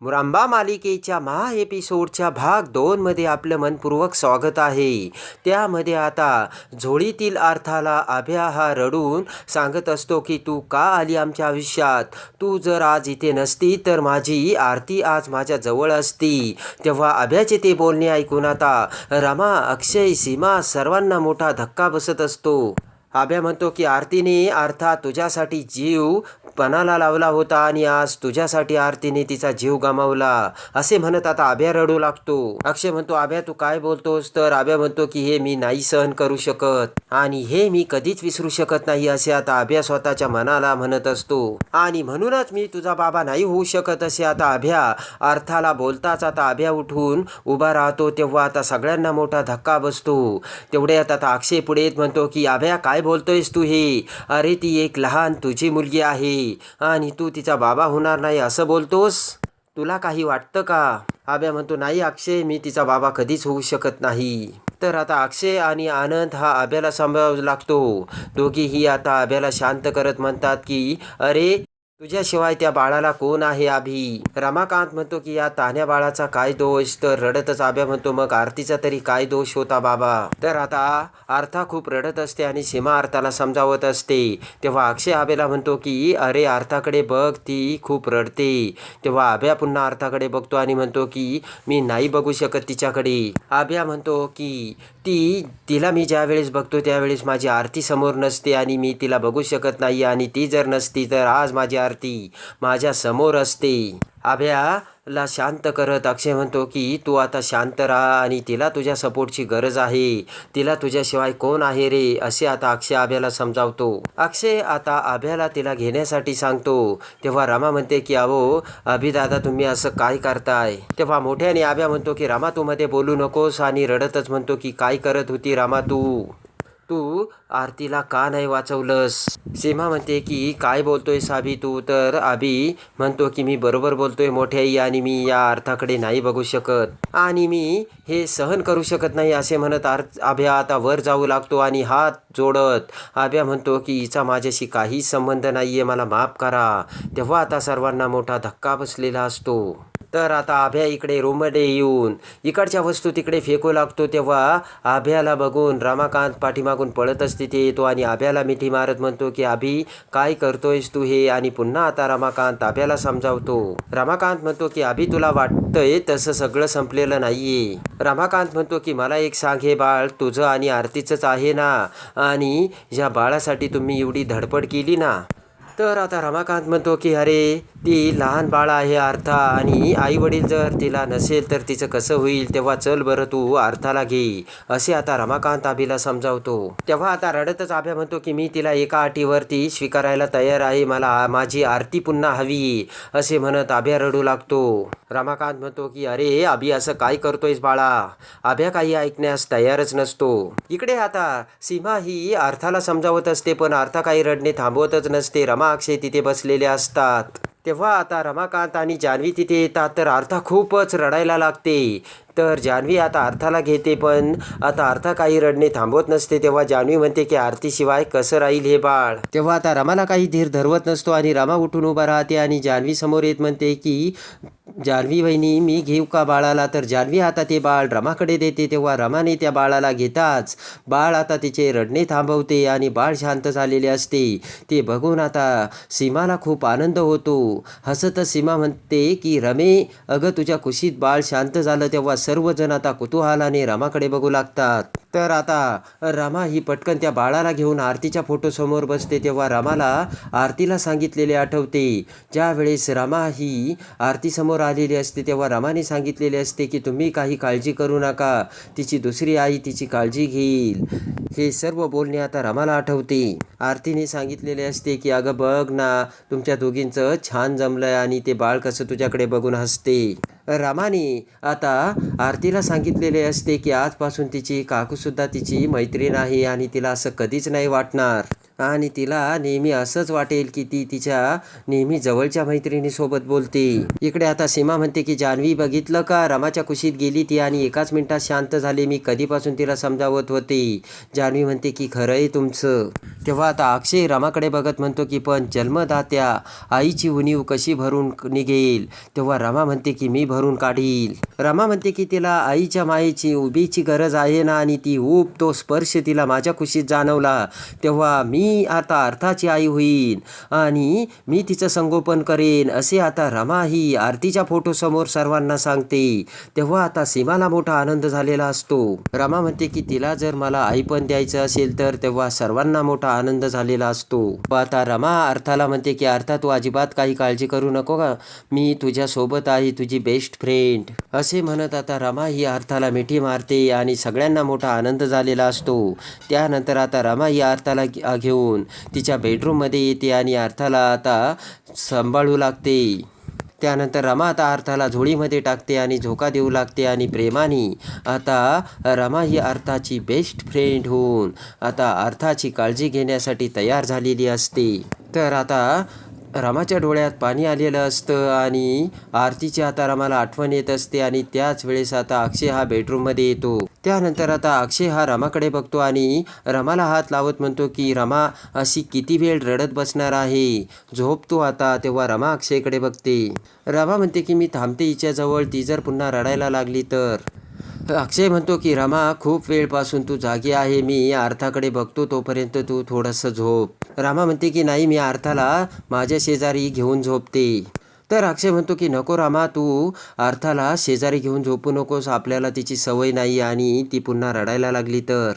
मुरांबा मालिकेच्या महा एपिसोडच्या भाग दोनमध्ये आपलं मनपूर्वक स्वागत आहे. त्यामध्ये आता झोळीतील अर्थाला अभ्या हा रडून सांगत असतो की तू का आली आमच्या आयुष्यात? तू जर आज इथे नसती तर माझी आरती आज माझ्या जवळ असती. तेव्हा अभ्याचे ते बोलणे ऐकून आता रमा अक्षय सीमा सर्वांना मोठा धक्का बसत असतो. आभ्या म्हणतो की आरतीने अर्थात तुझ्यासाठी जीव पणाला लावला होता आणि आज तुझ्यासाठी आरतीने तिचा जीव गमावला. असे म्हणत आता आभ्या रडू लागतो. अक्षय म्हणतो आभ्या तू काय बोलतोस? तर आभ्या म्हणतो की हे मी नाही सहन करू शकत आणि हे मी कधीच विसरू शकत नाही असे आता आभ्या स्वतःच्या मनाला म्हणत असतो. आणि म्हणूनच मी तुझा बाबा नाही होऊ शकत असे आता अभ्या अर्थाला बोलताच आता अभ्या उठून उभा राहतो तेव्हा आता सगळ्यांना मोठा धक्का बसतो. तेवढ्यात आता अक्षय पुढे येत म्हणतो की अभ्या काय बोलतोयस तू हे? अरे ती एक लहान तुझी मुलगी आहे. आणि तू तिचा बाबा होणार नाही असं बोलतोस? तुला काही वाटतं का? आब्या म्हणतो नाही अक्षय मी तिचा बाबा कधीच होऊ शकत नाही. तर आता अक्षय आणि आनंद हा आब्याला सांभाळावा लागतो. दोघीही आता आब्याला शांत करत म्हणतात की अरे तुझ्याशिवाय त्या बाळाला कोण आहे आभी रमाकांत म्हणतो की या तान्या बाळाचा काय दोष तर रडतच आभ्या म्हणतो मग आरतीचा तरी काय दोष होता बाबा तर आता आर्था खूप रडत असते आणि सीमा अर्थाला समजावत असते. तेव्हा अक्षय आभेला म्हणतो की अरे अर्थाकडे बघ ती खूप रडते तेव्हा आभ्या पुन्हा अर्थाकडे बघतो आणि म्हणतो की मी नाही बघू शकत तिच्याकडे आभ्या म्हणतो की ती तिला मी ज्यावेळेस बघतो त्यावेळेस माझी आरती समोर नसते आणि मी तिला बघू शकत नाही आणि ती जर नसती तर आज माझी आरती माझ्यासमोर असते. आभ्याला शांत करत अक्षय म्हणतो की तू आता शांत राहा आणि तिला तुझ्या सपोर्टची गरज आहे. तिला तुझ्याशिवाय कोण आहे रे? असे आता अक्षय आभ्याला समजावतो. अक्षय आता आभ्याला तिला घेण्यासाठी सांगतो. तेव्हा रामा म्हणते की अहो अभिदादा तुम्ही असं काय करताय? तेव्हा मोठ्याने आभ्या म्हणतो की रामा तू मध्ये बोलू नकोस आणि रडतच म्हणतो की काय करत होती रामा तू? तू आरतीला का नाही वाचवलंस? सीमा म्हणते की काय बोलतोय साबी तू? तर आबी म्हणतो की मी बरोबर बोलतोय आई आणि मी या अर्थाकडे नाही बघू शकत आणि मी हे सहन करू शकत नाही असे म्हणत अर्थ आभ्या आता वर जाऊ लागतो आणि हात जोडत. आभ्या म्हणतो की हिचा माझ्याशी काहीच संबंध नाही आहे मला माफ करा. तेव्हा आता सर्वांना मोठा धक्का बसलेला असतो. तर आता आभ्या इकडे रूममध्ये येऊन इकडच्या वस्तू तिकडे फेकू लागतो तेव्हा आभ्याला बघून रमाकांत पाठीमागून पळतच तिथे येतो आणि आभ्याला मिठी मारत म्हणतो की आभी काय करतोयस तू हे? आणि पुन्हा आता रमाकांत आभ्याला समजावतो. रमाकांत म्हणतो की आभी तुला वाटतंय तसं सगळं संपलेलं नाहीये. रमाकांत म्हणतो की मला एक सांग हे बाळ तुझं आणि आरतीचंच आहे ना? आणि या बाळासाठी तुम्ही एवढी धडपड केली ना? तर आता रमाकांत म्हणतो की अरे ती लहान बाळ आहे अर्था आणि आई वडील जर तिला नसेल तर तिचं कसं होईल? तेव्हा चल बरं तू अर्थाला घे. असे आता रमाकांत आभीला समजावतो. तेव्हा आता रडतच आभ्या म्हणतो की मी तिला एका अटीवरती स्वीकारायला तयार आहे. मला माझी आरती पुन्हा हवी. असे म्हणत आभ्या रडू लागतो. रमाकांत म्हणतो की अरे आभी असं काय करतोयस बाळा? आभ्या काही ऐकण्यास तयारच नसतो. इकडे आता सीमा ही अर्थाला समजावत असते पण अर्था काही रडणे थांबवतच नसते. रमा अक्षय तिथे बसलेले असतात. तेव्हा आता रमाकांत आणि जान्हवी तिथे येतात तर अर्था खूपच रडायला लागते. तर जान्हवी आता अर्थाला घेते पण आता अर्थ काही रडणे थांबवत नसते. तेव्हा जान्हवी म्हणते की आरतीशिवाय कसं राहील हे बाळ? तेव्हा आता रमाला काही धीर धरवत नसतो आणि रमा उठून उभा राहते आणि जान्हवी समोर येत म्हणते की जान्हवी वहिनी मी घेऊ का बाळाला? तर जान्हवी आता ते बाळ रमाकडे देते. तेव्हा रमाने त्या बाळाला घेताच बाळ आता तिचे रडणे थांबवते आणि बाळ शांत झालेले असते. ते बघून आता सीमाला खूप आनंद होतो. हसत सीमा म्हणते की रमे अगं तुझ्या खुशीत बाळ शांत झालं तेव्हा सर्वजण आता कुतूहलाने रामाकडे बघू लागतात. तर आता रमा ही पटकन त्या बाळाला घेऊन आरतीच्या फोटोसमोर बसते तेव्हा रमाला आरतीला सांगितलेले आठवते. ज्यावेळेस रमा ही आरतीसमोर आलेली असते तेव्हा रमाने सांगितलेले असते की तुम्ही काही काळजी करू नका. तिची दुसरी आई तिची काळजी घेईल. हे सर्व बोलणे आता रमाला आठवते. आरतीने सांगितलेले असते की अगं बघ ना तुमच्या दोघींचं छान जमलंय आणि ते बाळ कसं तुझ्याकडे बघून हसते. रमाने आता आरतीला सांगितलेले असते की आजपासून तिची सुद्धा तिची मैत्रीण आहे आणि तिला असं कधीच नाही वाटणार. आणि तिला नेहमी असंच वाटेल की ती तिच्या नेहमी जवळच्या मैत्रिणीसोबत बोलते. इकडे आता सीमा म्हणते की जान्हवी बघितलं का? रमाच्या कुशीत गेली ती आणि एकाच मिनिटात शांत झाली. मी कधीपासून तिला समजावत होते. जान्हवी म्हणते की खरं आहे तुमचं. तेव्हा आता अक्षय रमाकडे बघत म्हणतो की पण जन्मदात्या आईची उणीव कशी भरून निघेल? तेव्हा रमा म्हणते की मी भरून काढील. रमा म्हणते की तिला आईच्या मायेची उभीची गरज आहे ना आणि ती ऊब तो स्पर्श तिला माझ्या कुशीत जाणवला. तेव्हा मी आता अर्थाची आई होईन आणि मी तिचं संगोपन करेन असे आता रमा ही आरतीच्या फोटोसमोर सर्वांना सांगते. तेव्हा आता सीमाला मोठा आनंद झालेला असतो. रमा म्हणते की तिला जर मला आई पण द्यायचं असेल तर तेव्हा सर्वांना मोठा आनंद झालेला असतो. आता रमा अर्थाला म्हणते की अर्था तू अजिबात काही काळजी करू नको का? मी तुझ्या सोबत आहे तुझी बेस्ट फ्रेंड असे म्हणत आता रमा ही अर्थाला मिठी मारते आणि सगळ्यांना मोठा आनंद झालेला असतो. त्यानंतर आता रमा ही अर्थाला घेऊन घेऊन तिच्या बेडरूममध्ये येते आणि अर्थाला आता सांभाळू लागते. त्यानंतर रमा आता अर्थाला झोळीमध्ये टाकते आणि झोका देऊ लागते आणि प्रेमाने आता रमा ही अर्थाची बेस्ट फ्रेंड होऊन आता अर्थाची काळजी घेण्यासाठी तयार झालेली असते. तर आता रमाच्या डोळ्यात पाणी आलेलं असतं आणि आरतीची आता रमाला आठवण येत असते आणि त्याच वेळेस आता अक्षय हा बेडरूममध्ये येतो. त्यानंतर आता अक्षय हा रमाकडे बघतो आणि रमाला हात लावत म्हणतो की रमा अशी किती वेळ रडत बसणार आहे? झोपतो आता. तेव्हा रमा अक्षयकडे बघते. रमा म्हणते की मी थांबते हिच्याजवळ ती जर पुन्हा रडायला लागली तर. अक्षय म्हणतो की रमा खूप वेळपासून तू जागी आहे. मी अर्थाकडे बघतो तोपर्यंत तू थोडंसं झोप. रामा म्हणते की नाही मी अर्थाला माझ्या शेजारी घेऊन झोपते. तर अक्षय म्हणतो की नको रामा तू अर्थाला शेजारी घेऊन झोपू नकोस. आपल्याला तिची सवय नाही आणि ती पुन्हा रडायला लागली तर.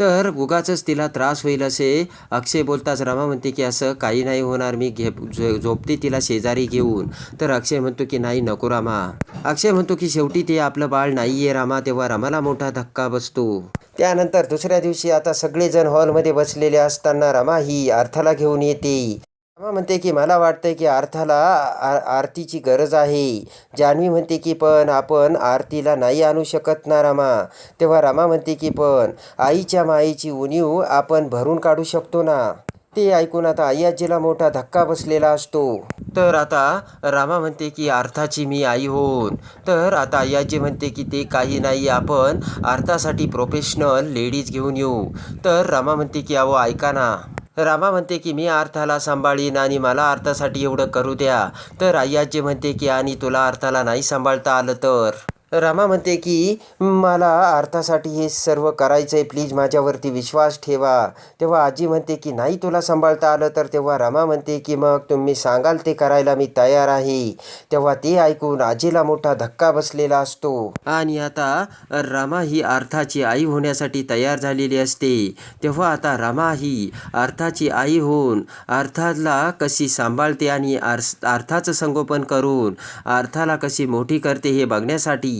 तर उगाचच तिला त्रास होईल असे अक्षय बोलताच रमा म्हणते की असं काही नाही होणार मी घे झो- झोपते तिला शेजारी घेऊन. तर अक्षय म्हणतो की नाही नको रामा. अक्षय म्हणतो की शेवटी ते आपलं बाळ नाही आहे रामा तेव्हा रमाला मोठा धक्का बसतो. त्यानंतर दुसऱ्या दिवशी आता सगळेजण हॉलमध्ये बसलेले असताना रमा ही अर्थाला घेऊन येते. रामा म्हणते की मला वाटतंय की अर्थाला आ- आरतीची गरज आहे. जान्हवी म्हणते की पण आपण आरतीला नाही आणू शकत ना रामा. तेव्हा रामा म्हणते की पण आईच्या मायेची उणीव आपण भरून काढू शकतो ना. ते ऐकून आता आई आजीला मोठा धक्का बसलेला असतो. तर आता रामा म्हणते की अर्थाची मी आई होऊन. तर आता आई आजी म्हणते की ते काही नाही आपण अर्थासाठी प्रोफेशनल लेडीज घेऊन येऊ. तर रामा म्हणते की अहो ऐका ना. रामा म्हणते की मी अर्थाला सांभाळीन आणि मला अर्थासाठी एवढं करू द्या. तर आई आजी म्हणते की आणि तुला अर्थाला नाही सांभाळता आलं तर? रामा म्हणते की मला अर्थासाठी हे सर्व करायचं आहे प्लीज माझ्यावरती विश्वास ठेवा. तेव्हा आजी म्हणते की नाही तुला सांभाळता आलं तर? तेव्हा रामा म्हणते की मग तुम्ही सांगाल ते करायला मी तयार आहे. तेव्हा ते ऐकून आजीला मोठा धक्का बसलेला असतो. आणि आता रामा ही अर्थाची आई होण्यासाठी तयार झालेली असते. तेव्हा आता रामा ही अर्थाची आई होऊन अर्थाला कशी सांभाळते आणि अर्थाचं संगोपन करून अर्थाला कशी मोठी करते हे बघण्यासाठी